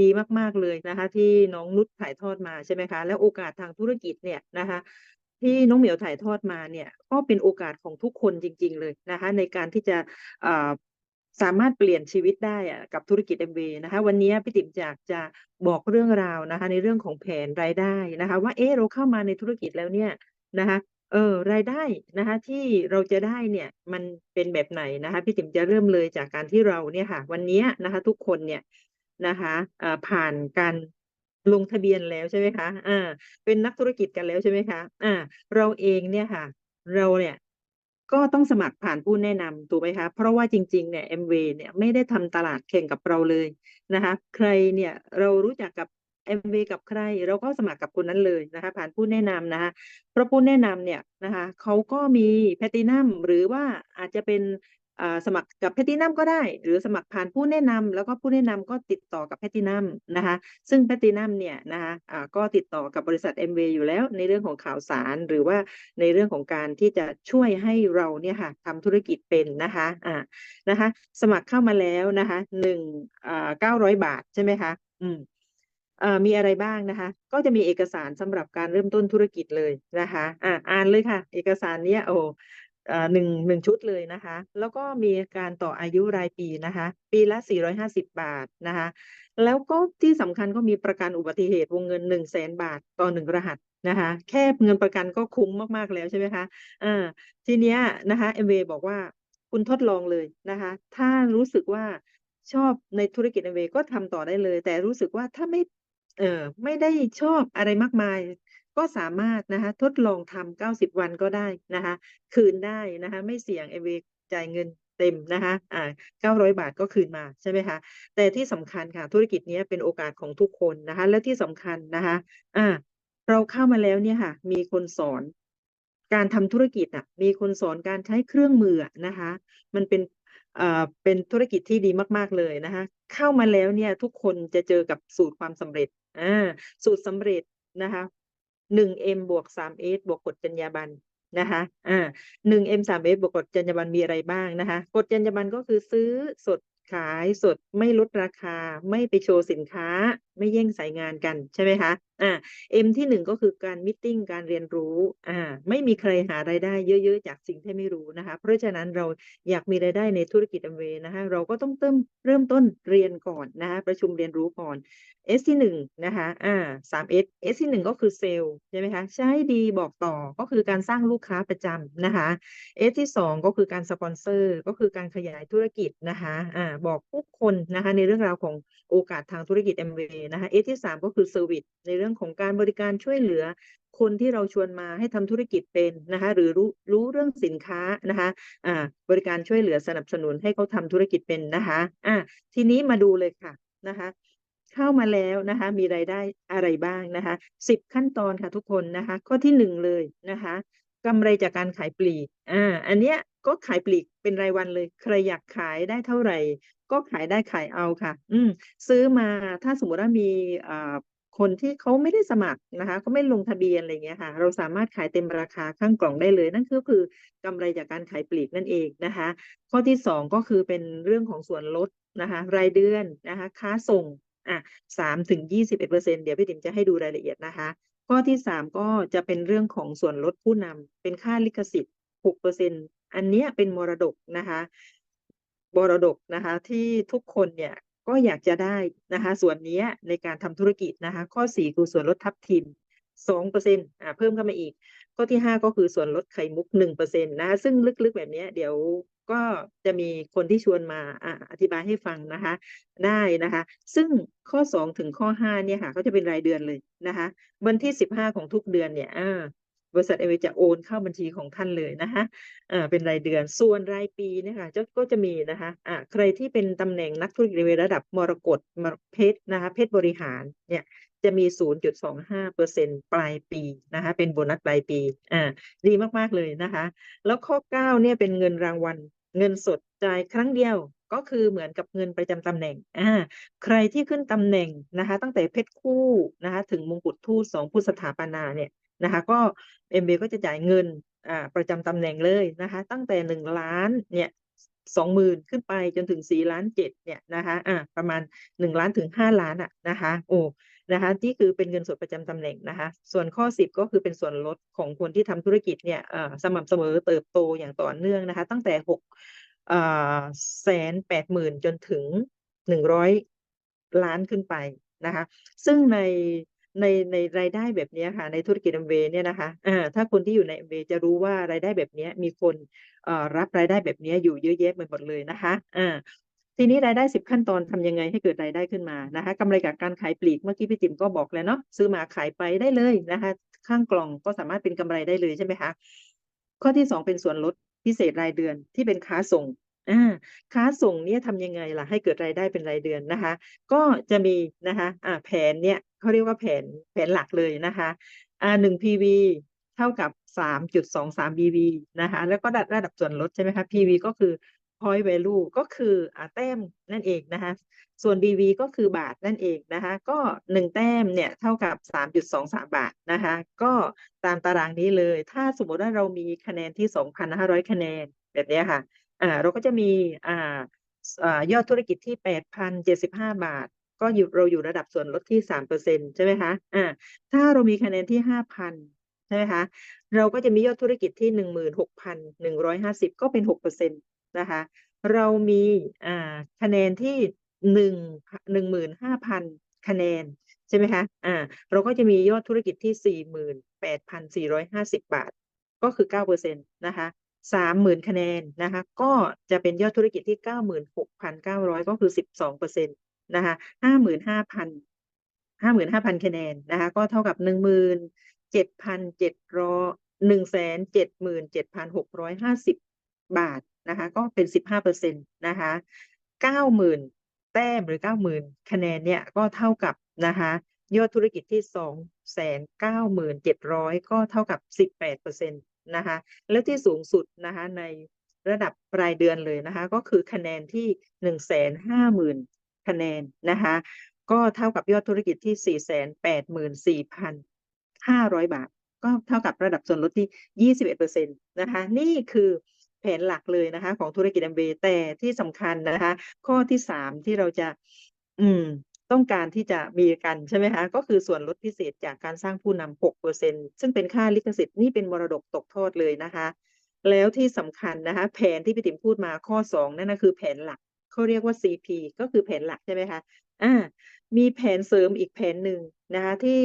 ดีมากๆเลยนะคะ ที่น้องนุชถ่ายทอดมาใช่ไหมคะ แล้วโอกาสทางธุรกิจเนี่ยนะคะ ที่น้องเหมียวถ่ายทอดมาเนี่ย ก็เป็นโอกาสของทุกคนจริง ๆ เลยนะคะ ในการที่จะสามารถเปลี่ยนชีวิตได้กับธุรกิจ Amway นะคะ วันนี้พี่ติ๋มอยากจะบอกเรื่องราวนะคะ ในเรื่องของแผนรายได้นะคะ ว่าเอ๊ะเราเข้ามาในธุรกิจแล้วเนี่ยนะคะเออรายได้นะคะที่เราจะได้เนี่ยมันเป็นแบบไหนนะคะพี่ติ๋มจะเริ่มเลยจากการที่เราเนี่ยค่ะ วันนี้นะคะ ทุกคนเนี่ย นะคะอ่าผ่านการลงทะเบียนแล้วใช่ไหมคะอาเป็นนักธุรกิจกันแล้วใช่ไหมคะอาเราเองเนี่ยค่ะ เราเนี่ยก็ต้องสมัครผ่านผู้แนะนำถูกไหมคะ เพราะว่าจริงๆเนี่ย Amway เนี่ยไม่ได้ทำตลาดแข่งกับเราเลยนะคะ ใครเนี่ยเรารู้จักกับ Amway กับใคร เราก็สมัครกับคนนั้นเลยนะคะ ผ่านผู้แนะนำนะคะเพราะผู้แนะนำเนี่ยนะคะเขาก็มี Platinum หรือว่าอาจจะเป็น สมัครกับ Platinum ก็ได้ หรือสมัครผ่านผู้แนะนำแล้วก็ผู้แนะนำก็ติดต่อกับ Platinum นะคะซึ่ง Platinum เนี่ยนะคะอ่าก็ติดต่อกับบริษัท Amway อยู่แล้วในเรื่องของข่าวสารหรือว่าในเรื่องของการที่จะช่วยให้เราเนี่ยค่ะทำธุรกิจเป็นนะคะอ่านะคะสมัครเข้ามาแล้วนะคะ1อ่งเก้า900บาทใช่ไหมคะอืมมีอะไรบ้างนะคะ ก็จะมีเอกสารสำหรับการเริ่มต้นธุรกิจเลยนะคะ อ่าอ่านเลยค่ะ เอกสารเนี้ยโอ้ โฮอ่า1 1ชุดเลยนะคะ แล้วก็มีการต่ออายุรายปีนะคะ ปีละ 450 บาทนะคะ แล้วก็ที่สำคัญก็มีประกันอุบัติเหตุวงเงิน 100,000 บาทต่อ1รหัสนะคะ แค่เงินประกันก็คุ้มมากๆแล้วใช่ไหมคะอ่าทีเนี้ยนะคะ Amway บอกว่าคุณทดลองเลยนะคะ ถ้ารู้สึกว่าชอบในธุรกิจ Amway ก็ทำต่อได้เลย แต่รู้สึกว่าถ้าไม่เออไม่ได้ชอบอะไรมากมาย ก็สามารถนะคะทดลองทำ90 วันก็ได้นะคะคืนได้นะคะไม่เสี่ยง Amway จ่ายเงินเต็มนะคะอ่า900 บาทก็คืนมาใช่ไหมคะแต่ที่สำคัญค่ะธุรกิจนี้เป็นโอกาสของทุกคนนะคะและที่สำคัญนะคะอาเราเข้ามาแล้วเนี่ยค่ะมีคนสอนการทำธุรกิจอะมีคนสอนการใช้เครื่องมือนะคะมันเป็นอ่าเป็นธุรกิจที่ดีมาก ๆ เลยนะคะเข้ามาแล้วเนี่ยทุกคนจะเจอกับสูตรความสำเร็จอาสูตรสำเร็จนะคะ 1M บวก 3S บวกกฎจรรยาบรรณนะคะอ่า 1M 3S บวกกฎจรรยาบรรณมีอะไรบ้างนะคะกฎจรรยาบรรณก็คือซื้อสดขายสดไม่ลดราคาไม่ไปโชว์สินค้า ไม่แย่งสายงานกันใช่ไหมคะอ่า M ที่1ก็คือการมีตติงการเรียนรู้อ่าไม่มีใครหารายได้เยอะๆจากสิ่งที่ไม่รู้นะคะเพราะฉะนั้นเราอยากมีรายได้ในธุรกิจ Amway นะคะเราก็ต้องเติมเริ่มต้นเรียนก่อนนะคะประชุมเรียนรู้ก่อน S ที่1นะคะอ่า 3S S ที่1ก็คือเซลส์ใช่ไหมคะใช้ดีบอกต่อก็คือการสร้างลูกค้าประจำนะคะ S ที่2ก็คือการสปอนเซอร์ก็คือการขยายธุรกิจนะคะอ่าบอกผู้คนนะคะในเรื่องราวของโอกาสทางธุรกิจ Amway นะคะ S ที่ 3 ก็คือเซอร์วิซในเรื่องของการบริการช่วยเหลือคนที่เราชวนมาให้ทำธุรกิจเป็นนะคะหรือรู้รู้เรื่องสินค้านะคะอ่าบริการช่วยเหลือสนับสนุนให้เขาทำธุรกิจเป็นนะคะอาทีนี้มาดูเลยค่ะนะคะเข้ามาแล้วนะคะมีรายได้อะไรบ้างนะคะ10ขั้นตอนค่ะทุกคนนะคะข้อที่1เลยนะคะ กำไรจากการขายปลีก อ่า อันเนี้ยก็ขายปลีกเป็นรายวันเลย ใครอยากขายได้เท่าไหร่ ก็ขายได้ขายเอาค่ะ อืม ซื้อมาถ้าสมมติว่ามีอ่าคนที่เขาไม่ได้สมัครนะคะเขาไม่ลงทะเบียนอะไรเงี้ยค่ะ เราสามารถขายเต็มราคาข้างกล่องได้เลย นั่นก็คือกำไรจากการขายปลีกนั่นเองนะคะ ข้อที่2ก็คือเป็นเรื่องของส่วนลดนะคะ รายเดือนนะคะ ค้าส่งอะ3-21%เดี๋ยวพี่ติ๋มจะให้ดูรายละเอียดนะคะ ข้อที่3ก็จะเป็นเรื่องของส่วนลดผู้นำเป็นค่าลิขสิทธิ์6%อันเซ็นอันนี้เป็นมรดกนะคะมรดกนะคะที่ทุกคนเนี่ยก็อยากจะได้นะคะส่วนนี้ในการทำธุรกิจนะคะข้อ4คือส่วนลดทับทิม2%อ่าเพิ่มเข้ามาอีก ข้อที่5ก็คือส่วนลดไข่มุก1%นะคะซึ่งลึกๆแบบนี้เดี๋ยว ก็จะมีคนที่ชวนมาอธิบายให้ฟังนะคะ ได้นะคะ ซึ่งข้อ 2 ถึงข้อ 5 เนี่ยค่ะก็จะเป็นรายเดือนเลยนะคะ วันที่ 15 ของทุกเดือนเนี่ยบริษัท Amway จะโอนเข้าบัญชีของท่านเลยนะคะอ่าเป็นรายเดือน ส่วนรายปีเนี่ยค่ะจะก็จะมีนะคะอ่าใครที่เป็นตำแหน่งนักธุรกิจระดับมรกตมรเพชรนะคะ เพชรบริหารเนี่ยจะมี 0.25%ปลายปีนะคะ เป็นโบนัสปลายปีอาดีมาก ๆ เลยนะคะ แล้วข้อ 9 เนี่ยเป็นเงินรางวัล เงินสดจ่ายครั้งเดียวก็คือเหมือนกับเงินประจำตำแหน่งอ่าใครที่ขึ้นตำแหน่งนะคะ ตั้งแต่เพชรคู่นะคะถึงมงกุฎทูต2ผู้สถาปนาเนี่ยนะคะก็ Amway ก็จะจ่ายเงินอ่าประจำตำแหน่งเลยนะคะ ตั้งแต่1,000,000เนี่ยสองหมื่นขึ้นไปจนถึงสี่ล้านเจ็ดเนี่ยนะคะอ่าประมาณหนึ่งล้านถึงห้าล้านอะนะคะโอ้ นะคะนี่คือเป็นเงินสดประจำตำแหน่งนะคะ ส่วนข้อสิบก็คือเป็นส่วนลดของคนที่ทำธุรกิจเนี่ยสม่ำเสมอเติบโตอย่างต่อเนื่องนะคะ ตั้งแต่หกแสนแปดหมื่นจนถึงหนึ่งร้อยล้านขึ้นไปนะคะ ซึ่งในในในรายได้แบบนี้ค่ะในธุรกิจ Amway เนี่ยนะคะถ้าคนที่อยู่ใน Amway จะรู้ว่ารายได้แบบนี้มีคนรับรายได้แบบนี้อยู่เยอะแยะไปหมดเลยนะคะ ทีนี้รายได้สิบขั้นตอนทำยังไงให้เกิดรายได้ขึ้นมานะคะกำไรจากการขายปลีกเมื่อกี้พี่ติ๋มก็บอกแล้วเนาะซื้อมาขายไปได้เลยนะคะ ข้างกล่องก็สามารถเป็นกำไรได้เลยใช่ไหมคะข้อที่สองเป็นส่วนลดพิเศษรายเดือนที่เป็นค้าส่งอ่าค้าส่งเนี่ยทำยังไงล่ะให้เกิดรายได้เป็นรายเดือนนะคะ ก็จะมีนะคะอ่าแผนเนี่ยเขาเรียกว่าแผนแผนหลักเลยนะคะอ่าหนึ่ง PV เท่ากับสามจุดสองสาม BV นะคะ แล้วก็ระดับส่วนลดใช่ไหมคะ PV ก็คือ point value ก็คืออแต้มนั่นเองนะคะส่วน BV ก็คือบาทนั่นเองนะคะก็หนึ่งแต้มเนี่ยเท่ากับสามจุดสองสามบาทนะคะก็ตามตารางนี้เลย ถ้าสมมติว่าเรามีคะแนนที่สองพันห้าร้อยคะแนนแบบนี้ค่ะอ่าเราก็จะมีอ่าอ่ายอดธุรกิจที่แปดพันเจ็ดสิบห้าบาท ก็อยู่เราอยู่ระดับส่วนลดที่สามเปอร์เซ็นใช่ไหมคะอ่าถ้าเรามีคะแนนที่ห้าพันใช่ไหมคะ เราก็จะมียอดธุรกิจที่หนึ่งหมื่นหกพันหนึ่งร้อยห้าสิบก็เป็นหกเปอร์เซ็ นะคะ เรามีคะแนนที่หนึ่งหนึ่งหมื่นห้าพันคะแนนใช่ไหมคะอ่าเราก็จะมียอดธุรกิจที่สี่หมื่นแปดพันสี่ร้อยห้าสิบบาท ก็คือเก้าเปอร์เซ็นตนะคะสามหมื่นคะแนนนะคะก็จะเป็นยอดธุรกิจที่เก้าหมื่นหกพันเก้าร้อยก็คือสิบสองเปอร์เซ็นตนะคะห้าหมื่นห้าพันห้าหมื่นห้าพันคะแนนนะคะก็เท่ากับหนึ่งหมื่นเจ็ดพันเจ็ดร้อยหนึ่งแสนเจ็ดหมื่นเจ็ดพันหกร้อยห้าสิบบาท นะคะก็เป็นสิบห้าเปอร์เซ็นตนะคะเก้าหมื่นแต้มหรือเก้าหมื่นคะแนนเนี่ยก็เท่ากับนะคะยอดธุรกิจที่สองแสนเก้าหมื่นเจ็ดร้อยก็เท่ากับสิบแปดเปอร์เซ็นตนะคะแล้วที่สูงสุดนะคะในระดับรายเดือนเลยนะคะก็คือคะแนนที่หนึ่งแสนห้าหมื่นคะแนนนะคะก็เท่ากับยอดธุรกิจที่สี่แสนแปดหมื่นสี่พันห้าร้อยบาท ก็เท่ากับระดับส่วนลดที่ยี่สิบเอ็ดเปอร์เซ็นตนะคะนี่คือ แผนหลักเลยนะคะ ของธุรกิจ Amway แต่ที่สำคัญนะคะ ข้อที่สามที่เราจะ อืมต้องการที่จะมีกันใช่ไหมคะก็คือส่วนลดพิเศษจากการสร้างผู้นำหกเปอร์เซ็นซึ่งเป็นค่าลิขสิทธิ์นี่เป็นมรดกตกทอดเลยนะคะ แล้วที่สำคัญนะคะ แผนที่พี่ติ๋มพูดมาข้อสองนั่นนะคือแผนหลักเขาเรียกว่า CP ก็คือแผนหลักใช่ไหมคะอ่ามีแผนเสริมอีกแผนหนึ่งนะคะที่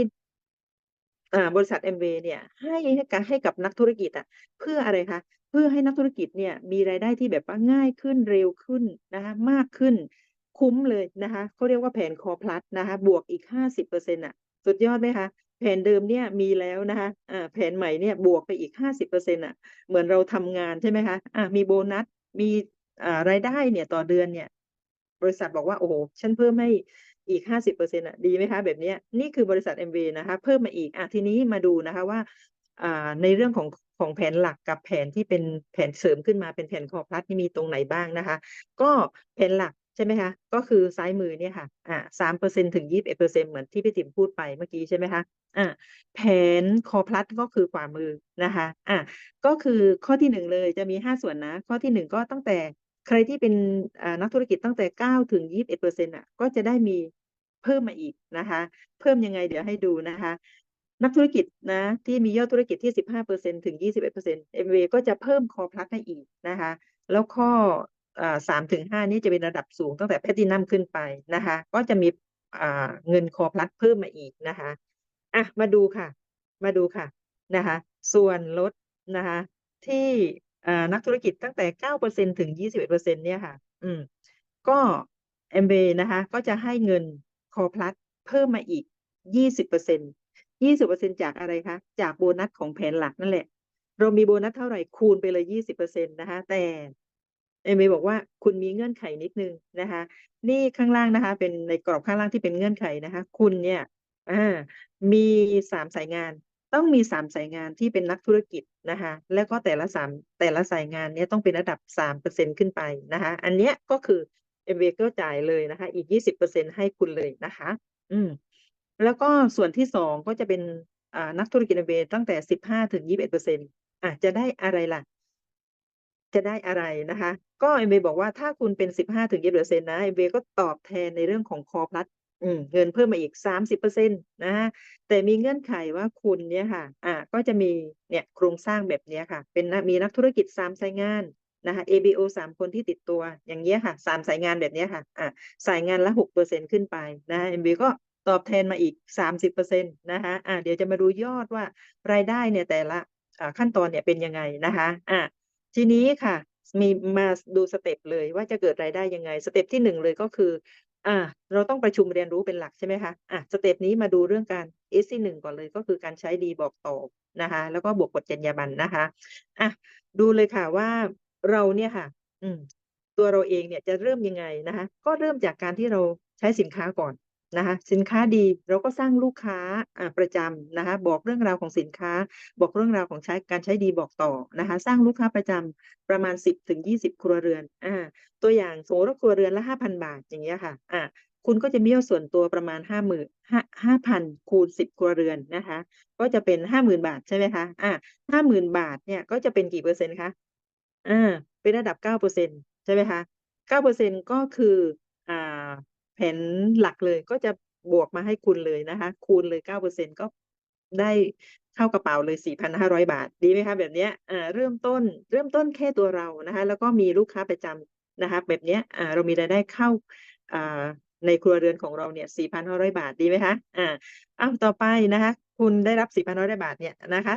บริษัท Amway เนี่ยให้ให้กับให้กับนักธุรกิจอะเพื่ออะไรคะเพื่อให้นักธุรกิจเนี่ยมีรายได้ที่แบบว่าง่ายขึ้นเร็วขึ้นนะคะมากขึ้นคุ้มเลยนะคะเขาเรียกว่าแผนคอพลัสนะคะบวกอีกห้าสิบเอร์เซ็นอะสุดยอดไหมคะแผนเดิมเนี่ยมีแล้วนะคะอ่าแผนใหม่เนี่ยบวกไปอีกห้าสิบเอร์เซ็นอะเหมือนเราทำงานใช่ไหมคะอ่ามีโบนัสมีอ่ารายได้เนี่ยต่อเดือนเนี่ยบริษัทบอกว่าโอ้โหฉันเพิ่มให้อีกห้าสิบเปอร์เซ็นต์อะดีไหมคะแบบนี้นี่คือบริษัท Amway นะคะเพิ่มมาอีกอะทีนี้มาดูนะคะว่าอ่าในเรื่องของ ของแผนหลักกับแผนที่เป็นแผนเสริมขึ้นมาเป็นแผนคอพลัสนี่มีตรงไหนบ้างนะคะ ก็แผนหลักใช่ไหมคะก็คือซ้ายมือเนี่ยค่ะอ่าสามเปอร์เซ็นถึงยี่สิบเอ็ดเปอร์เซ็นเหมือนที่พี่ติ๋มพูดไปเมื่อกี้ใช่ไหมคะอ่าแผนคอพลัสก็คือขวามือนะคะอ่าก็คือข้อที่หนึ่งเลยจะมีห้าส่วนนะ ข้อที่หนึ่งก็ตั้งแต่ใครที่เป็นนักธุรกิจตั้งแต่เก้าถึงยี่สิบเอ็ดเปอร์เซ็นต์อะก็จะได้มีเพิ่มมาอีกนะคะ เพิ่มยังไงเดี๋ยวให้ดูนะคะ นักธุรกิจนะที่มียอดธุรกิจที่สิบห้าเปอร์เซ็นถึงยี่สิบเอ็ดเปอร์เซ็นต์ Amway ก็จะเพิ่มคอพลัสให้อีกนะคะแล้วข้ออ่าสามถึงห้านี้จะเป็นระดับสูงตั้งแต่แพลตินัมขึ้นไปนะคะก็จะมีเงินคอพลัสเพิ่มมาอีกนะคะอะมาดูค่ะ มาดูค่ะนะคะส่วนลดนะคะที่นักธุรกิจตั้งแต่เก้าเปอร์เซ็นถึงยี่สิบเอ็ดเปอร์เซ็นเนี่ยค่ะ อืมก็ Amway นะคะก็จะให้เงินคอพลัสเพิ่มมาอีกยี่สิบเปอร์เซ็น ยี่สิบเปอร์เซ็นจากอะไรคะ จากโบนัสของแผนหลักนั่นแหละ เรามีโบนัสเท่าไหร่คูณไปเลยยี่สิบเปอร์เซ็นตนะคะ แต่เอเมย์บอกว่าคุณมีเงื่อนไขนิดนึงนะคะ นี่ข้างล่างนะคะ เป็นในกรอบข้างล่างที่เป็นเงื่อนไขนะคะ คุณเนี่ยอ่ามีสามสายงาน ต้องมีสามสายงานที่เป็นนักธุรกิจนะคะ แล้วก็แต่ละสามแต่ละสายงานเนี้ยต้องเป็นระดับสามเปอร์เซ็นขึ้นไปนะคะ อันเนี้ยก็คือเอเมก็จ่ายเลยนะคะ อีกยี่สิบเปอร์เซ็นให้คุณเลยนะคะ อืม แล้วก็ส่วนที่สองก็จะเป็นนักธุรกิจเอเมตั้งแต่สิบห้าถึงยี่สิบเอ็ดเปอร์เซ็นต์อะจะได้อะไรล่ะ จะได้อะไรนะคะ ก็ MBA บบอกว่าถ้าคุณเป็น15-20%นะ MBA ก็ตอบแทนในเรื่องของ Core Plus อืมเงินเพิ่มมาอีก30%นะคะแต่มีเงื่อนไขว่าคุณเนี่ยค่ะ อ่าก็จะมีเนี่ยโครงสร้างแบบเนี้ยค่ะ เป็นมีนักธุรกิจ3สายงานนะคะ ABO 3คนที่ติดตัวอย่างเงี้ยค่ะ3สายงานแบบเนี้ยค่ะอ่าสายงานละ6%ขึ้นไปนะคะ MBA ก็ ตอบแทนมาอีก 30%นะคะอ่าเดี๋ยวจะมาดูยอดว่ารายได้เนี่ยแต่ละขั้นตอนเนี่ยเป็นยังไงนะคะอ่าทีนี้ค่ะมีมาดูสเต็ปเลยว่าจะเกิดรายได้ยังไง สเต็ปที่1เลยก็คืออ่าเราต้องประชุมเรียนรู้เป็นหลักใช่ไหมคะอ่าสเต็ปนี้มาดูเรื่องการ S ที่1ก่อนเลยก็คือการใช้ดีบอกต่อนะคะ แล้วก็บวกกฎจรรยาบรรณนะคะอ่าดูเลยค่ะว่าเราเนี่ยค่ะ อืมตัวเราเองเนี่ยจะเริ่มยังไงนะคะ ก็เริ่มจากการที่เราใช้สินค้าก่อน นะคะสินค้าดีเราก็สร้างลูกค้าประจำนะคะบอกเรื่องราวของสินค้า บอกเรื่องราวของใช้การใช้ดีบอกต่อนะคะสร้างลูกค้าประจำประมาณ 10-20 ครัวเรือนอาตัวอย่างสมมติว่าครัวเรือนละ 5,000 บาทอย่างเงี้ยค่ะอ่าคุณก็จะมียอดส่วนตัวประมาณ 50,000ห้า5,000คูณ 10 ครัวเรือนนะคะ ก็จะเป็น 50,000 บาทใช่ไหมคะอา50,000บาทเนี่ยก็จะเป็นกี่เปอร์เซ็นต์คะ?อาเป็นระดับ9%ใช่ไหมคะ9%ก็คืออ่า แผนหลักเลยก็จะบวกมาให้คุณเลยนะคะ คูณเลย9%ก็ได้เข้ากระเป๋าเลย 4,500 บาท ดีไหมคะแบบเนี้ยเริ่มต้นเริ่มต้นแค่ตัวเรานะคะ แล้วก็มีลูกค้าประจำนะคะ แบบเนี้ยเรามีรายได้เข้าในครัวเรือนของเราเนี่ย 4,500 บาท ดีไหมคะ?อาอ้าวต่อไปนะคะ คุณได้รับ 4,500 บาทเนี่ยนะคะ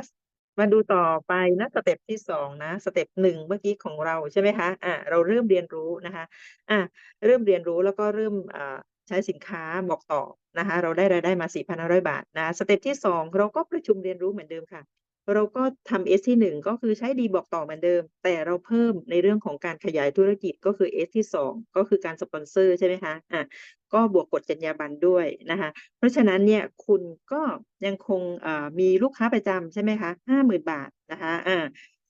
มาดูต่อไปนะสเต็ปที่สองนะสเต็ปหนึ่งเมื่อกี้ของเราใช่ไหมคะอะเราเริ่มเรียนรู้นะคะอะเริ่มเรียนรู้แล้วก็เริ่มอ่าใช้สินค้าบอกต่อนะคะเราได้รายได้มา 4,500 บาทนะสเต็ปที่ 2 เราก็ประชุมเรียนรู้เหมือนเดิมค่ะ เราก็ทำ S ที่ 1 ก็คือใช้ดีบอกต่อเหมือนเดิม แต่เราเพิ่มในเรื่องของการขยายธุรกิจก็คือ S ที่ 2 ก็คือการสปอนเซอร์ใช่ไหมคะอ่าก็บวกกฎจรรยาบรรณด้วยนะคะ เพราะฉะนั้นเนี่ยคุณก็ยังคงมีลูกค้าประจำใช่ไหมคะ50,000บาทนะคะอ่า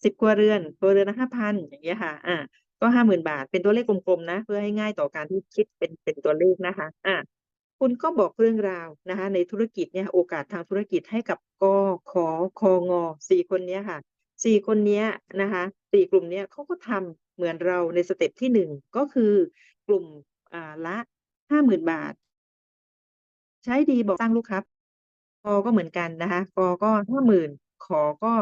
10ครัวเรือนครัวเรือนละ5,000อย่างเงี้ยค่ะอ่าก็50,000บาท เป็นตัวเลขกลมๆนะ เพื่อให้ง่ายต่อการที่คิดเป็นเป็นตัวเลขนะคะอ่า คุณก็บอกเรื่องราวนะคะในธุรกิจเนี่ยโอกาสทางธุรกิจให้กับก,ข,ค,ง.4คนเนี้ยค่ะ4คนเนี้ยนะคะ4กลุ่มเนี้ยเขาก็ทำเหมือนเราในสเต็ปที่1ก็คือกลุ่มอ่าละ50,000บาท ใช้ดีบอกสร้างลูกค้ากก็เหมือนกันนะคะกก็50,000ขก็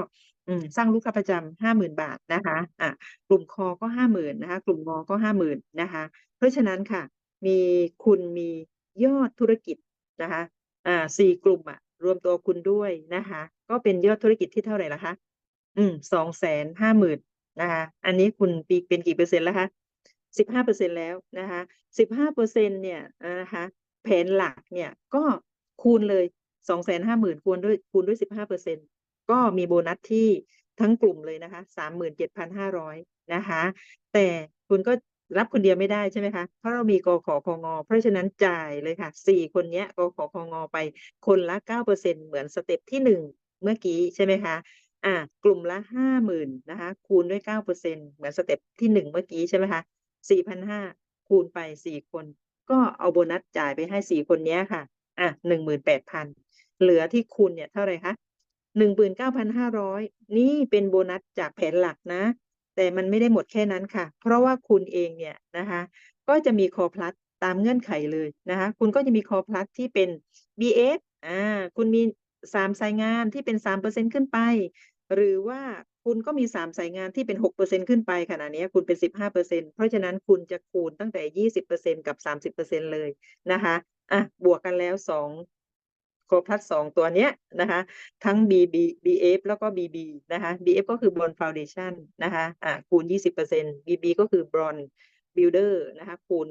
อืมสร้างลูกค้าประจำ50,000บาทนะคะอ่ากลุ่มคก็50,000นนะคะ กลุ่มงก็50,000นะคะ เพราะฉะนั้นค่ะ มีคุณมี ยอดธุรกิจนะคะอ่า4กลุ่มอะรวมตัวคุณด้วยนะคะ ก็เป็นยอดธุรกิจที่เท่าไหร่ล่ะคะ?อืม250,000นนะคะ อันนี้คุณปีเป็นกี่เปอร์เซ็นต์แล้วคะ?15%แล้วนะคะ15%เปอร์เซ็นเนี่ยนะคะแผนหลักเนี่ยก็คูณเลย250,000คูณด้วยคูณด้วย15%ก็มีโบนัสที่ทั้งกลุ่มเลยนะคะ37,500นะคะ แต่คุณก็ รับคนเดียวไม่ได้ใช่ไหมคะ เพราะเรามีกขคง.เพราะฉะนั้นจ่ายเลยค่ะ4คนเนี้ยกขคง.ไปคนละ9%เปอร์เซ็นเหมือนสเต็ปที่1เมื่อกี้ใช่ไหมคะอ่ากลุ่มละ50,000นนะคะคูณด้วย9%เปอร์เซ็นเหมือนสเต็ปที่1เมื่อกี้ใช่ไหมคะ4,500คูณไป4คน ก็เอาโบนัสจ่ายไปให้4คนเนี้ยค่ะอ่า18,000เหลือที่คุณเนี่ยเท่าไหร่คะ?19,500นี่เป็นโบนัสจากแผนหลักนะ แต่มันไม่ได้หมดแค่นั้นค่ะ เพราะว่าคุณเองเนี่ยนะคะก็จะมี Core Plus ตามเงื่อนไขเลยนะคะคุณก็จะมี Core Plus ที่เป็น BF อาคุณมี3สายงานที่เป็น3%ขึ้นไป หรือว่าคุณก็มี3สายงานที่เป็น6%ขึ้นไปขณะนี้คุณเป็น15%เพราะฉะนั้นคุณจะคูณตั้งแต่20%กับ30%เลยนะคะอะบวกกันแล้ว โครพลัสสองตัวเนี้ยนะคะทั้ง BB BF แล้วก็ BB นะคะ BF ก็คือ Bond Foundation นะคะอ่าคูณ 20% BB ก็คือ Bond Builder นะคะคูณ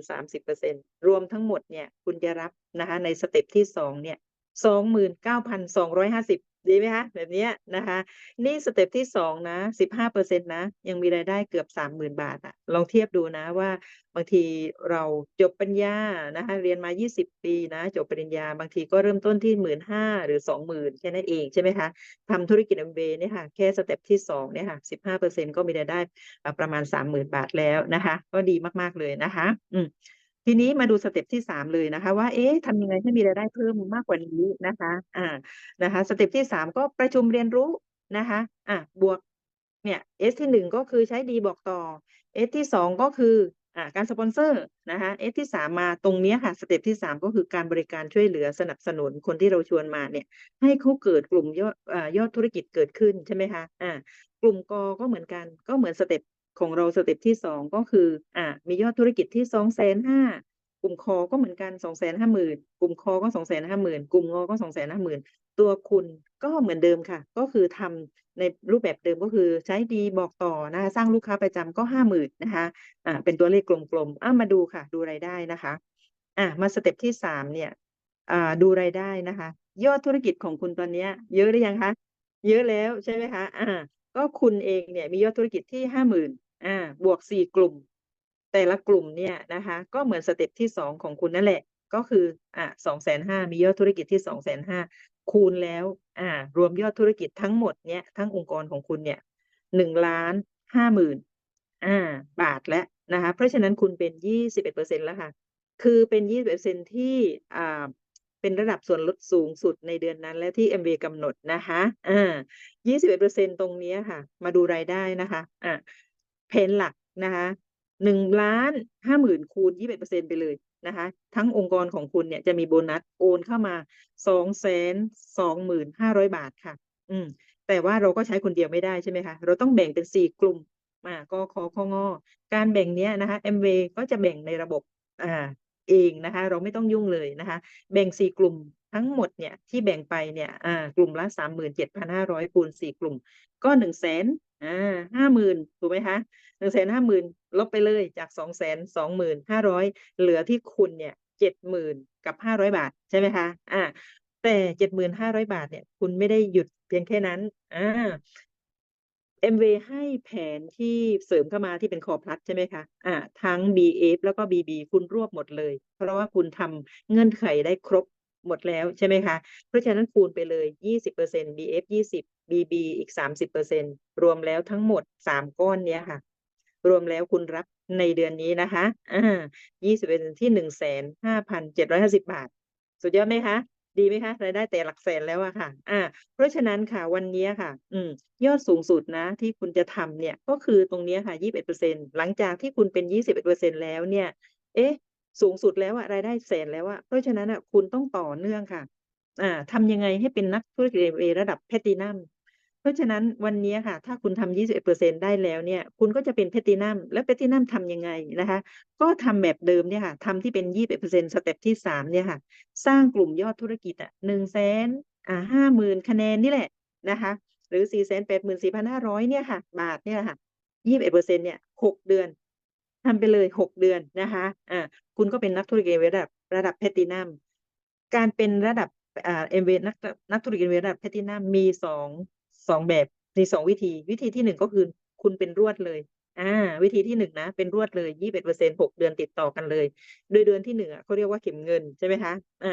30%รวมทั้งหมดเนี่ยคุณจะรับนะคะในสเต็ปที่ 2 เนี่ย 29,250 ดีไหมคะ?แบบนี้นะคะ นี่สเต็ปที่2นะ15%นตนะ ยังมีรายได้เกือบ30,000บาทอะลองเทียบดูนะว่าบางทีเราจบปริญญานะคะเรียนมา20ปีนะ จบปริญญา บางทีก็เริ่มต้นที่15,000หรือ20,000แค่นั้นเองใช่ไหมคะทำธุรกิจ MBA เนี่ยค่ะแค่สเต็ปที่2เนี่ยค่ะ15%ก็มีรายได้ประมาณ30,000บาทแล้วนะคะ ก็ดีมากๆเลยนะคะ อืม ทีนี้มาดูสเต็ปที่3เลยนะคะ ว่าเอ๊ะทำยังไงให้มีรายได้เพิ่มมากกว่านี้นะคะอ่านะคะสเต็ปที่3ก็ประชุมเรียนรู้นะคะอะบวกเนี่ย S ที่หนึ่งก็คือใช้ดีบอกต่อ S ที่สองก็คืออ่าการสปอนเซอร์นะคะ S ที่สามมาตรงเนี้ยค่ะสเต็ปที่สามก็คือการบริการช่วยเหลือสนับสนุนคนที่เราชวนมาเนี่ยให้เขาเกิดกลุ่มยอดอ่ายอดธุรกิจเกิดขึ้นใช่ไหมคะอ่ากลุ่มกก็เหมือนกันก็เหมือนสเต็ป ของเราสเต็ปที่สองก็คืออ่ามียอดธุรกิจที่สองแสนห้ากลุ่มคอก็เหมือนกันสองแสนห้าหมื่นกลุ่มคอก็สองแสนห้าหมื่นกลุ่มงอก็สองแสนห้าหมื่นตัวคุณก็เหมือนเดิมค่ะ ก็คือทำในรูปแบบเดิมก็คือใช้ดีบอกต่อนะคะสร้างลูกค้าประจำก็ห้าหมื่นนะคะอ่าเป็นตัวเลขกลมๆอ่ามาดูค่ะ ดูรายได้นะคะอ่ามาสเต็ปที่สามเนี่ยอ่าดูรายได้นะคะ ยอดธุรกิจของคุณตอนนี้เยอะหรือยังคะเยอะแล้วใช่ไหมคะอ่าก็คุณเองเนี่ยมียอดธุรกิจที่ห้าหมื่น อ่าบวกสี่กลุ่ม แต่ละกลุ่มเนี่ยนะคะ ก็เหมือนสเต็ปที่สองของคุณนั่นแหละ ก็คืออ่าสองแสนห้ามียอดธุรกิจที่สองแสนห้าคูณแล้วอ่ารวมยอดธุรกิจทั้งหมดเนี่ยทั้งองค์กรของคุณเนี่ยหนึ่งล้านห้าหมื่นอ่าบาทแล้วนะคะเพราะฉะนั้นคุณเป็นยี่สิบเอ็ดเปอร์เซ็นแล้วค่ะ คือเป็นยี่สิบเปอร์เซ็นที่อ่าเป็นระดับส่วนลดสูงสุดในเดือนนั้นและที่ MV กำหนดนะคะอ่ายี่สิบเอ็ดเปอร์เซ็นตรงนี้ค่ะ มาดูรายได้นะคะอ่า เพนหลักนะคะหนึ่งล้านห้าหมื่นคูณยี่สิบเปอร์เซ็นไปเลยนะคะ ทั้งองค์กรของคุณเนี่ยจะมีโบนัสโอนเข้ามาสองแสนสองหมื่นห้าร้อยบาทค่ะ อืม แต่ว่าเราก็ใช้คนเดียวไม่ได้ใช่ไหมคะ เราต้องแบ่งเป็นสี่กลุ่มอ่าก็คอข้องอ การแบ่งเนี้ยนะคะ MV ก็จะแบ่งในระบบอ่าเองนะคะ เราไม่ต้องยุ่งเลยนะคะ แบ่งสี่กลุ่มทั้งหมดเนี่ยที่แบ่งไปเนี่ยอ่ากลุ่มละสามหมื่นเจ็ดพันห้าร้อยคูณสี่กลุ่ม ก็หนึ่งแสน อ่าห้าหมื่นถูกไหมคะหนึ่งแสนห้าหมื่นลบไปเลยจากสองแสนสองหมื่นห้าร้อยเหลือที่คุณเนี่ยเจ็ดหมื่นกับห้าร้อยบาทใช่ไหมคะอ่าแต่เจ็ดหมื่นห้าร้อยบาทเนี่ย คุณไม่ได้หยุดเพียงแค่นั้นอ่า MV ให้แผนที่เสริมเข้ามาที่เป็นคอพลัสใช่ไหมคะอ่าทั้ง BF แล้วก็ BB คุณรวบหมดเลย เพราะว่าคุณทำเงื่อนไขได้ครบหมดแล้วใช่ไหมคะ เพราะฉะนั้นคูณไปเลย 20% BF 20 BB อีก 30%รวมแล้วทั้งหมด 3 ก้อนเนี้ยค่ะ รวมแล้วคุณรับในเดือนนี้นะคะอ่า20%ที่ 1,5,750 บาท สุดยอดไหมคะดีไหมคะรายได้แต่หลักแสนแล้วอะค่ะ อ่า เพราะฉะนั้นค่ะวันนี้ค่ะ อืม ยอดสูงสุดนะ ที่คุณจะทำเนี่ย ก็คือตรงเนี้ยค่ะ21%หลังจากที่คุณเป็น21%แล้วเนี่ย เอ๊ะ สูงสุดแล้วอะรายได้แสนแล้วอะเพราะฉะนั้นอะคุณต้องต่อเนื่องค่ะ อ่าทำยังไงให้เป็นนักธุรกิจระดับ Platinum เพ ราะฉะนั้นวันนี้ค่ะ ถ้าคุณทำ21%ได้แล้วเนี่ย คุณก็จะเป็น Platinum แล้ว Platinum ทำยังไงนะคะ ก็ทำแบบเดิมเนี่ยค่ะทำที่เป็น 21%สเต็ปที่สามเนี่ยค่ะ สร้างกลุ่มยอดธุรกิจอะหนึ่งแสนอ่าห้าหมื่นคะแนนนี่แหละนะคะ หรือสี่แสนแปดหมื่นสี่พันห้าร้อยเนี่ยค่ะ บาทเนี่ยค่ะยี่สิบเอ็ดเปอร์เซ็นเนี่ยหกเดือนทำไปเลยหกเดือนนะคะอ่าคุณก็เป็นนักธุรกิจระดับระดับแพตินัมการเป็นระดับอ่าเอ็มเวนักนักธุรกิจระดับแพตินัมมีสอง สองแบบมีสองวิธี วิธีที่หนึ่งก็คือคุณเป็นรวดเลย อ่า วิธีที่หนึ่งนะ เป็นรวดเลยยี่สิบเปอร์เซ็นหกเดือนติดต่อกันเลย โดยเดือนที่หนึ่งอะเขาเรียกว่าเข็มเงินใช่ไหมคะ อ่า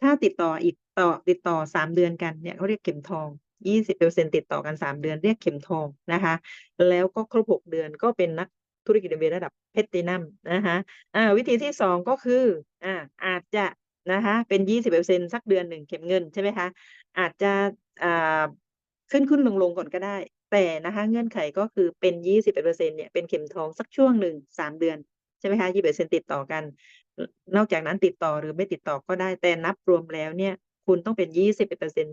ถ้าติดต่ออีกต่อติดต่อสามเดือนกันเนี่ยเขาเรียกเข็มทองยี่สิบเปอร์เซ็นติดต่อกันสามเดือนเรียกเข็มทองนะคะ แล้วก็ครบหกเดือนก็เป็นนักธุรกิจเบระดับเพชรตินัมนะคะอ่าวิธีที่สองก็คืออ่าอาจจะนะคะเป็นยี่สิบเปอร์เซ็นสักเดือนหนึ่งเข็มเงินใช่ไหมคะอาจจะอ่า ขึ้นขึ้นลงลงก่อนก็ได้ แต่นะคะเงื่อนไขก็คือเป็นยี่สิบเปอร์เซ็นเนี่ยเป็นเข็มทองสักช่วงหนึ่งสามเดือน ใช่ไหมคะยี่สิบเปอร์เซ็นติดต่อกัน นอกจากนั้นติดต่อหรือไม่ติดต่อก็ได้แต่นับรวมแล้วเนี่ย คุณต้องเป็นยี่สิบเปอร์เซ็น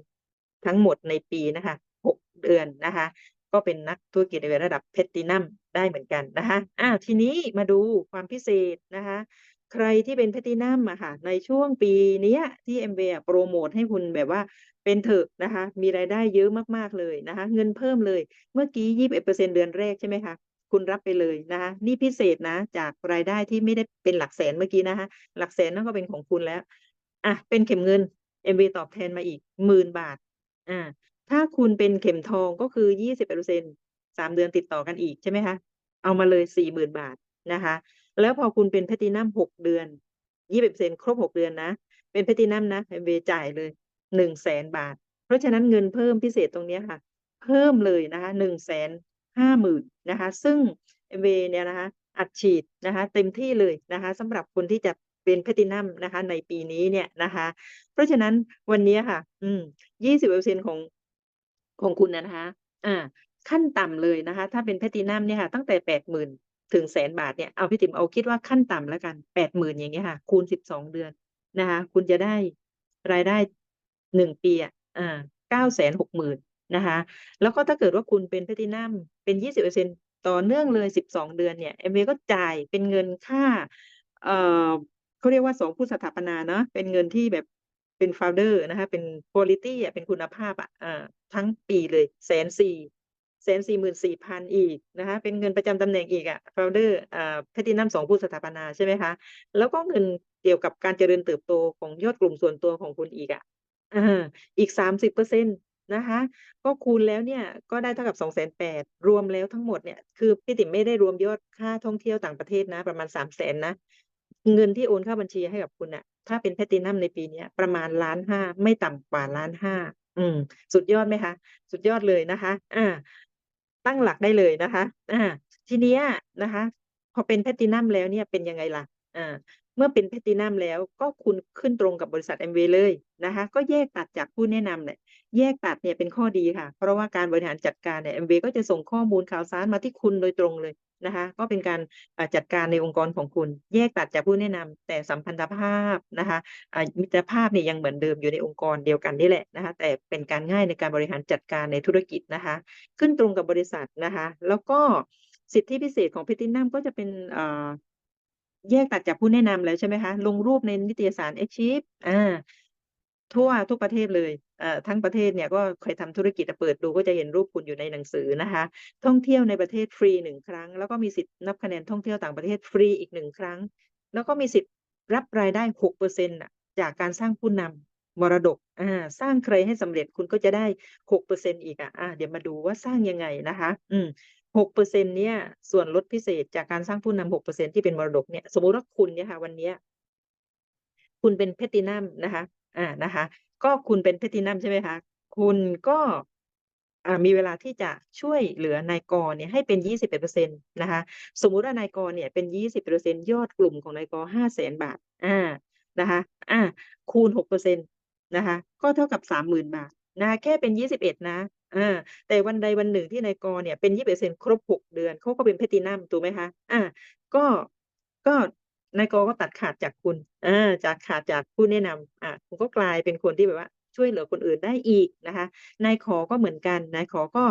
ทั้งหมดในปีนะคะหกเดือนนะคะ ก็เป็นนักธุรกิจในระดับเพชรตินัมได้เหมือนกันนะคะอ่าวทีนี้มาดูความพิเศษนะคะ ใครที่เป็นเพชรตินัมอะค่ะ ในช่วงปีนี้ที่ MV โปรโมทให้คุณแบบว่าเป็นเถอะนะคะ มีรายได้เยอะมาก ๆ เลยนะคะ เงินเพิ่มเลย เมื่อกี้ยี่สิบเอ็ดเปอร์เซ็นเดือนแรกใช่ไหมคะ คุณรับไปเลยนะคะ นี่พิเศษนะ จากรายได้ที่ไม่ได้เป็นหลักแสนเมื่อกี้นะคะ หลักแสนนั่นก็เป็นของคุณแล้ว อะ เป็นเข็มเงิน MV ตอบแทนมาอีกหมื่นบาท อ่า ถ้าคุณเป็นเข็มทองก็คือยี่สิบเปอร์เซ็นสามเดือนติดต่อกันอีกใช่ไหมคะ เอามาเลยสี่หมื่นบาทนะคะ แล้วพอคุณเป็นแพตินัมหกเดือนยี่สิบเปอร์เซ็นครบหกเดือนนะ เป็นแพตินัมนะ MV จ่ายเลยหนึ่งแสนบาท เพราะฉะนั้นเงินเพิ่มพิเศษตรงนี้ค่ะ เพิ่มเลยนะคะหนึ่งแสนห้าหมื่นนะคะ ซึ่ง MV เนี่ยนะคะ อัดฉีดนะคะเต็มที่เลยนะคะสำหรับคนที่จะเป็นแพตินัมนะคะ ในปีนี้เนี่ยนะคะ เพราะฉะนั้นวันนี้ค่ะ อืมยี่สิบเปอร์เซ็นของของคุณนะคะ อ่า ขั้นต่ำเลยนะคะ ถ้าเป็นแพตินัมเนี่ยค่ะ ตั้งแต่แปดหมื่น ถึงแสนบาทเนี่ยเอาพี่ติ๋มเอาคิดว่าขั้นต่ำแล้วกันแปดหมื่นอย่างเงี้ยค่ะ คูณสิบสองเดือนนะคะคุณจะได้รายได้หนึ่งปีอะอ่าเก้าแสนหกหมื่นนะคะแล้วก็ถ้าเกิดว่าคุณเป็นแพลตินัมเป็นยี่สิบเปอร์เซ็นต่อเนื่องเลยสิบสองเดือนเนี่ยเอ็มก็จ่ายเป็นเงินค่าเอ่อเขาเรียกว่าสองผู้สถาปนาเนาะเป็นเงินที่แบบเป็นโฟลเดอร์นะคะเป็นคุณภาพอะเป็นคุณภาพอะอ่าทั้งปีเลยแสนสี่ แสนสี่หมื่นสี่พันอีกนะคะเป็นเงินประจำตำแหน่งอีกอะโฟลเดอร์อ่าแพลตินัมสองผู้สถาปนาใช่ไหมคะ แล้วก็เงินเกี่ยวกับการเจริญเติบโตของยอดกลุ่มส่วนตัวของคุณอีกอะอีกสามสิบเปอร์เซ็นต์นะคะก็คูณแล้วเนี่ยก็ได้เท่ากับสองแสนแปดรวมแล้วทั้งหมดเนี่ยคือพี่ติ๋มไม่ได้รวมยอดค่าท่องเที่ยวต่างประเทศนะ ประมาณสามแสนนะเงินที่โอนเข้าบัญชีให้กับคุณอะถ้าเป็นแพลตินัมในปีเนี้ยประมาณล้านห้าไม่ต่ำกว่าล้านห้าอืม สุดยอดไหมคะ สุดยอดเลยนะคะ อ่า ตั้งหลักได้เลยนะคะอ่าทีนี้นะคะ พอเป็นแพตตินัมแล้วเนี่ยเป็นยังไงล่ะอ่าเมื่อเป็นแพตตินัมแล้วก็คุณขึ้นตรงกับบริษัทแอมเลยนะคะ ก็แยกตัดจากผู้แนะนำเนี่ยแยกตัดเนี่ยเป็นข้อดีค่ะ เพราะว่าการบริหารจัดการเนี่ย MV ก็จะส่งข้อมูลข่าวสารมาที่คุณโดยตรงเลย นะคะก็เป็นการจัดการในองค์กรของคุณ แยกตัดจากผู้แนะนำแต่สัมพันธภาพนะคะมิตรภาพเนี่ยยังเหมือนเดิมอยู่ในองค์กรเดียวกันนี่แหละนะคะแต่เป็นการง่ายในการบริหารจัดการในธุรกิจนะคะขึ้นตรงกับบริษัทนะคะแล้วก็สิทธิพิเศษของพิตินัมก็จะเป็นแยกตัดจากผู้แนะนำแล้วใช่ไหมคะลงรูปในนิตยสาร Achieve อ่าทั่วทุกประเทศเลย ทั้งประเทศเนี่ยก็ใครทำธุรกิจเปิดดูก็จะเห็นรูปคุณอยู่ในหนังสือนะคะ ท่องเที่ยวในประเทศฟรีหนึ่งครั้ง แล้วก็มีสิทธิ์นับคะแนนท่องเที่ยวต่างประเทศฟรีอีกหนึ่งครั้ง แล้วก็มีสิทธิ์รับรายได้หกเปอร์เซ็นต์จากการสร้างผู้นำมรดกอ่าสร้างใครให้สำเร็จคุณก็จะได้หกเปอร์เซ็นอีกอะอ่าเดี๋ยวมาดูว่าสร้างยังไงนะคะ อืมหกเปอร์เซ็นเนี่ย ส่วนลดพิเศษจากการสร้างผู้นำหกเปอร์เซ็นที่เป็นมรดกเนี่ย สมมติว่าคุณเนี่ยค่ะ วันนี้คุณเป็นเพตินัมนะคะ อ่านะคะ ก็คุณเป็นเพตินัมใช่ไหมคะ คุณก็อ่ามีเวลาที่จะช่วยเหลือนายกเนี่ยให้เป็นยี่สิบเปอร์เซ็นต์นะคะ สมมุติว่านายกเนี่ยเป็นยี่สิบเปอร์เซ็นยอดกลุ่มของนายกห้าแสนบาท อ่า นะคะ อ่า คูณหกเปอร์เซ็นต์นะคะ ก็เท่ากับสามหมื่นบาท นะ แค่เป็นยี่สิบเอ็ดนะอ่าแต่วันใดวันหนึ่งที่นายกเนี่ยเป็นยี่สิบเปอร์เซ็นครบหกเดือนเขาก็เป็นเพตินัมถูกไหมคะ อ่า ก็ ก็ นายกก็ตัดขาดจากคุณอ่าจากขาดจากผู้แนะนำอ่าคุณก็กลายเป็นคนที่แบบว่าช่วยเหลือคนอื่นได้อีกนะคะนายขอก็เหมือนกันนายขอก็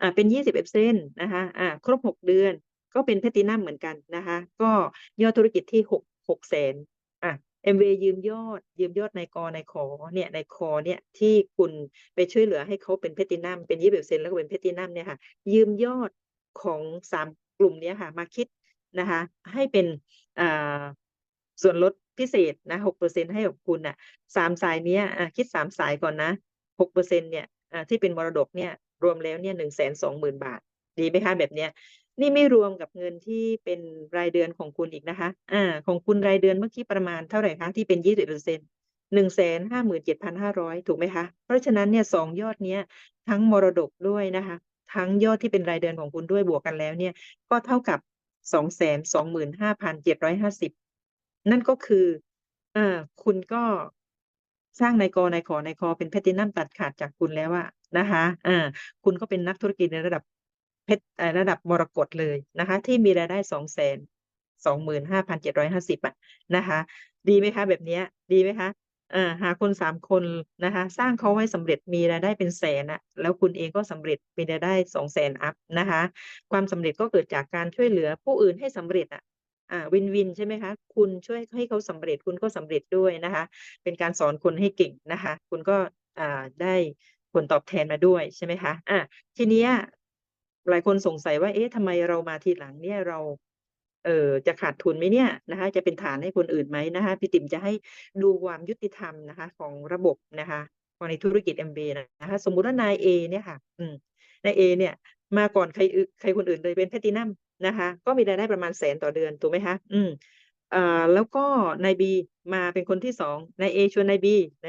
อ่าเป็นยี่สิบเอ็ดเส้นนะคะอ่าครบหกเดือนก็เป็นเพตินัมเหมือนกันนะคะ ก็ยอดธุรกิจที่หกหกแสนอะเอ็มวยืมยอด ยืมยอดในกอในขอเนี่ยในคอเนี่ยที่คุณไปช่วยเหลือให้เขาเป็นเพตินัมเป็นยี่สิบเซนแล้วก็เป็นเพตินัมเนี่ยค่ะยืมยอดของสามกลุ่มนี้ค่ะมาคิด นะคะให้เป็นส่วนลดพิเศษนะหกเปอร์เซ็นให้กับคุณอะสามสายเนี้ยคิดสามสายก่อนนะหกเปอร์เซ็นเนี่ยที่เป็นมรดกเนี่ยรวมแล้วเนี่ยหนึ่งแสนสองหมื่นบาท ดีไหมคะแบบเนี้ยนี่ไม่รวมกับเงินที่เป็นรายเดือนของคุณอีกนะคะอ่าของคุณรายเดือนเมื่อกี้ประมาณเท่าไหร่คะที่เป็นยี่สิบเปอร์เซ็นหนึ่งแสนห้าหมื่นเจ็ดพันห้าร้อยถูกไหมคะ เพราะฉะนั้นเนี่ยสองยอดเนี้ยทั้งมรดกด้วยนะคะ ทั้งยอดที่เป็นรายเดือนของคุณด้วยบวกกันแล้วเนี่ยก็เท่ากับ สองแสนสองหมื่นห้าพันเจ็ดร้อยห้าสิบนั่นก็คืออ่าคุณก็สร้างนายกนายขอนายคอเป็นแพทินัมตัดขาดจากคุณแล้วอะนะคะอ่าคุณก็เป็นนักธุรกิจในระดับเพชรระดับมรกตเลยนะคะ ที่มีรายได้สองแสนสองหมื่นห้าพันเจ็ดร้อยห้าสิบอะนะคะ ดีไหมคะ แบบนี้ดีไหมคะ อ่าหาคนสามคนนะคะสร้างเขาไว้สำเร็จมีรายได้เป็นแสนอะแล้วคุณเองก็สำเร็จมีรายได้สองแสนอัพนะคะความสำเร็จก็เกิดจากการช่วยเหลือผู้อื่นให้สำเร็จอะอ่าวินวินใช่ไหมคะคุณช่วยให้เขาสำเร็จคุณก็สำเร็จด้วยนะคะ เป็นการสอนคนให้เก่งนะคะ คุณก็อ่าได้ผลตอบแทนมาด้วยใช่ไหมคะอ่าทีนี้หลายคนสงสัยว่าเอ๊ะทำไมเรามาทีหลังเนี่ยเรา เออจะขาดทุนไหมเนี่ยนะคะ จะเป็นฐานให้คนอื่นไหมนะคะพี่ติ๋มจะให้ดูความยุติธรรมนะคะ ของระบบนะคะของในธุรกิจ MB นะคะ สมมุติว่านายเอเนี่ยค่ะ อืมนายเอเนี่ย มาก่อนใครใครคนอื่นเลยเป็นแพตินัมนะคะ ก็มีรายได้ประมาณแสนต่อเดือนถูกไหมคะอืมอ่าแล้วก็นายบีมาเป็นคนที่สองนายเอชวนนายบีใน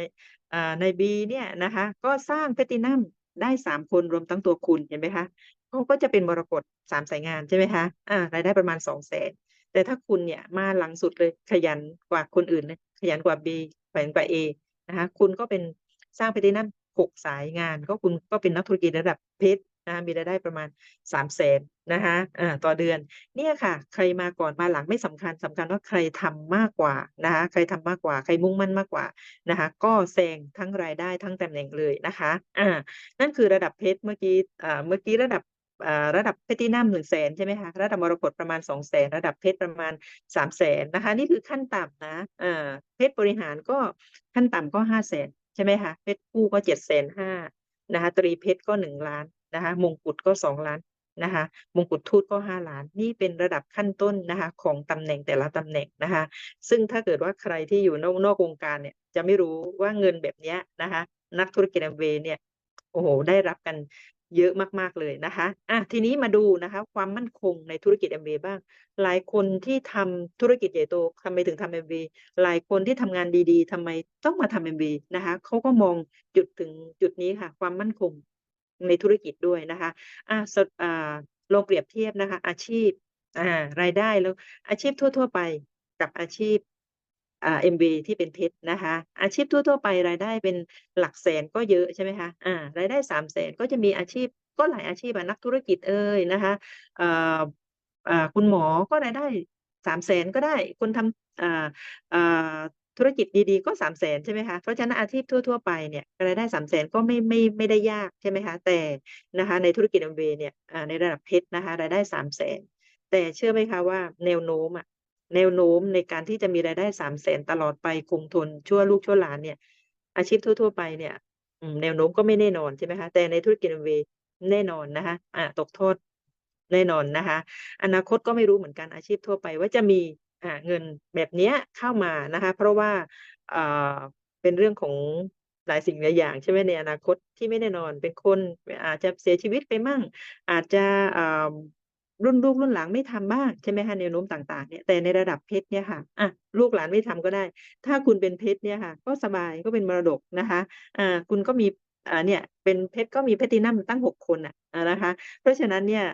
อ่านายบีเนี่ยนะคะ ก็สร้างแพตินัม ได้สามคนรวมทั้งตัวคุณเห็นไหมคะเขาก็จะเป็นมรกตสามสายงานใช่ไหมคะอ่ารายได้ประมาณสองแสนแต่ถ้าคุณเนี่ยมาหลังสุดเลยขยันกว่าคนอื่นเลยขยันกว่า B ขยันกว่า A นะคะคุณก็เป็นสร้างไปได้นั่นหกสายงาน ก็คุณก็เป็นนักธุรกิจระดับเพชร นะคะมีรายได้ประมาณ300,000นะคะต่อเดือน เนี่ยค่ะ ใครมาก่อนมาหลังไม่สำคัญสำคัญว่าใครทำมากกว่านะคะใครทำมากกว่า ใครมุ่งมั่นมากกว่านะคะ ก็แซงทั้งรายได้ทั้งตำแหน่งเลยนะคะอานั่นคือระดับเพชรเมื่อกี้อ่าเมื่อกี้ระดับระดับ Platinum 100,000ใช่ไหมคะระดับมรกตประมาณ200,000ระดับเพชรประมาณ300,000นะคะ นี่คือขั้นต่ำนะเพชรบริหารก็ขั้นต่ำก็500,000ใช่ไหมคะเพชรคู่ก็750,000นห้านะคะตรีเพชรก็1,000,000น นะคะมงกุฎก็2,000,000นะคะมงกุฎทูตก็5,000,000นี่เป็นระดับขั้นต้นนะคะของตำแหน่งแต่ละตำแหน่งนะคะซึ่งถ้าเกิดว่าใครที่อยู่นอกนอกวงการเนี่ยจะไม่รู้ว่าเงินแบบนี้นะคะนักธุรกิจ Amway เนี่ยโอ้โฮได้รับกันเยอะมากๆเลยนะคะอาทีนี้มาดูนะคะความมั่นคงในธุรกิจ Amway บ้าง หลายคนที่ทำธุรกิจใหญ่โตทำไมถึงทำ Amway หลายคนที่ทำงานดีๆทำไมต้องมาทำ Amway นะคะเขาก็มองจุดถึงจุดนี้ค่ะ ความมั่นคง ในธุรกิจด้วยนะคะอาสอ่าลองเปรียบเทียบนะคะ อาชีพอ่ารายได้แล้วอาชีพทั่ว ๆ ไปกับอาชีพอ่า Amway ที่เป็นเพชรนะคะ อาชีพทั่ว ๆ ไปรายได้เป็นหลักแสนก็เยอะใช่ไหมคะอารายได้300,000ก็จะมีอาชีพก็หลายอาชีพนักธุรกิจเอยนะคะอ่ออ่าคุณหมอก็รายได้300,000ก็ได้คนทำอ่าอ่า ธุรกิจดีๆก็300,000ใช่ไหมคะ เพราะฉะนั้นอาชีพทั่ว ๆ ไปเนี่ยรายได้300,000ก็ไม่ไม่ไม่ได้ยากใช่ไหมคะ แต่นะคะในธุรกิจ Amway เนี่ยในระดับเพชรนะคะรายได้300,000แต่เชื่อไหมคะว่าแนวโน้มอะแนวโน้มในการที่จะมีรายได้300,000ตลอดไปคงทนชั่วลูกชั่วหลานเนี่ย อาชีพทั่ว ๆ ไปเนี่ยแนวโน้มก็ไม่แน่นอนใช่ไหมคะแต่ในธุรกิจ Amway แน่นอนนะคะอ่าตกโทอดแน่นอนนะคะ อนาคตก็ไม่รู้เหมือนกันอาชีพทั่วไปว่าจะมี เงินแบบนี้เข้ามานะคะเพราะว่าเป็นเรื่องของหลายสิ่งหลายอย่างใช่ไหมในอนาคตที่ไม่แน่นอนเป็นคนอาจจะเสียชีวิตไปมั่ง อาจจะรุ่นลูกรุ่นหลานไม่ทำบ้างใช่ไหมคะแนวโน้มต่างๆเนี่ยแต่ในระดับเพชรเนี่ยค่ะอะลูกหลานไม่ทำก็ได้ ถ้าคุณเป็นเพชรเนี่ยค่ะ ก็สบายก็เป็นมรดกนะคะอ่าคุณก็มีอ่าเนี่ยเป็นเพชรก็มี Platinum ตั้ง6คนน่ะนะคะ เพราะฉะนั้นเนี่ย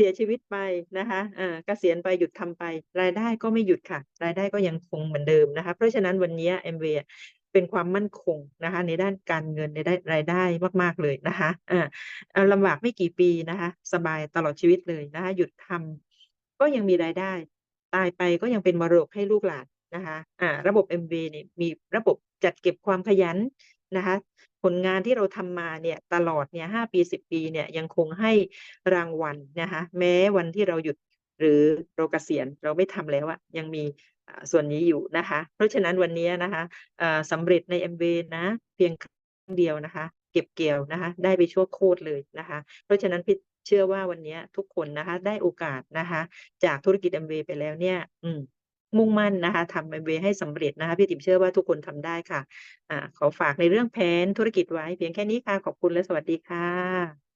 เสียชีวิตไปนะคะอ่าเกษียณไปหยุดทำไป รายได้ก็ไม่หยุดค่ะ รายได้ก็ยังคงเหมือนเดิมนะคะ เพราะฉะนั้นวันนี้ย Amway อะเป็นความมั่นคงนะคะในด้านการเงินในด้านรายได้มาก ๆ เลยนะคะอ่าลำบากไม่กี่ปีนะคะสบายตลอดชีวิตเลยนะคะหยุดทำก็ยังมีรายได้ ตายไปก็ยังเป็นมรดกให้ลูกหลานนะคะอ่าระบบ Amway เนี่ยมีระบบจัดเก็บความขยันนะคะ ผลงานที่เราทำมาเนี่ยตลอดเนี่ย5ปี10ปีเนี่ยยังคงให้รางวัลนะคะแม้วันที่เราหยุดหรือเราเกษียณเราไม่ทำแล้วอะยังมีส่วนนี้อยู่นะคะ เพราะฉะนั้นวันนี้นะคะอ่าสำเร็จใน Amway นะ เพียงครั้งเดียวนะคะ เก็บเกี่ยวนะคะ ได้ไปชั่วโคตรเลยนะคะ เพราะฉะนั้นพิตรเชื่อว่าวันนี้ทุกคนนะคะ ได้โอกาสนะคะ จากธุรกิจ Amway ไปแล้วเนี่ย อืม มุ่งมั่นนะคะทำเวให้สำเร็จนะคะพี่ติ๋มเชื่อว่าทุกคนทำได้ค่ะอ่าขอฝากในเรื่องแผนธุรกิจไว้เพียงแค่นี้ค่ะ ขอบคุณและสวัสดีค่ะ